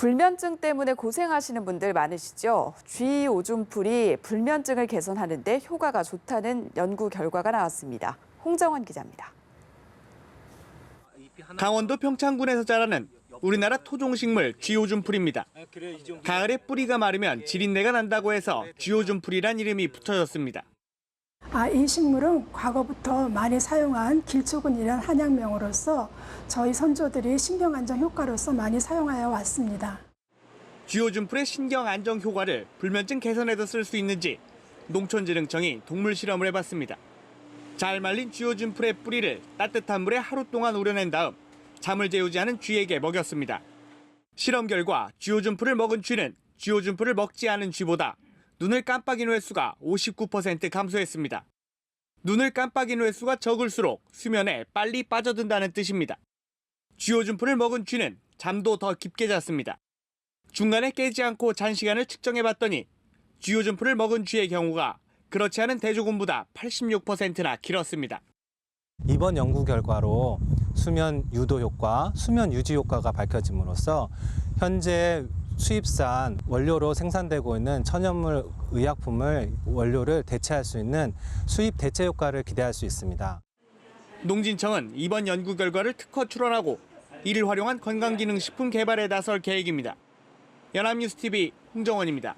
불면증 때문에 고생하시는 분들 많으시죠? 쥐 오줌풀이 불면증을 개선하는 데 효과가 좋다는 연구 결과가 나왔습니다. 홍정원 기자입니다. 강원도 평창군에서 자라는 우리나라 토종식물 쥐오줌풀입니다. 가을에 뿌리가 마르면 지린내가 난다고 해서 쥐오줌풀이란 이름이 붙여졌습니다. 아, 이 식물은 과거부터 많이 사용한 길초근이라는 한약명으로서 저희 선조들이 신경 안정 효과로서 많이 사용하여 왔습니다. 쥐오줌풀의 신경 안정 효과를 불면증 개선에도 쓸 수 있는지 농촌진흥청이 동물 실험을 해봤습니다. 잘 말린 쥐오줌풀의 뿌리를 따뜻한 물에 하루 동안 우려낸 다음 잠을 재우지 않은 쥐에게 먹였습니다. 실험 결과 쥐오줌풀을 먹은 쥐는 쥐오줌풀을 먹지 않은 쥐보다 눈을 깜빡이는 횟수가 59% 감소했습니다. 눈을 깜빡이는 횟수가 적을수록 수면에 빨리 빠져든다는 뜻입니다. 쥐오줌풀을 먹은 쥐는 잠도 더 깊게 잤습니다. 중간에 깨지 않고 잔 시간을 측정해 봤더니 쥐오줌풀을 먹은 쥐의 경우가 그렇지 않은 대조군보다 86%나 길었습니다. 이번 연구 결과로 수면 유도 효과, 수면 유지 효과가 밝혀짐으로써 현재 수입산 원료로 생산되고 있는 천연물 의약품을 원료를 대체할 수 있는 수입 대체 효과를 기대할 수 있습니다. 농진청은 이번 연구 결과를 특허 출원하고 이를 활용한 건강기능식품 개발에 나설 계획입니다. 연합뉴스TV 홍정원입니다.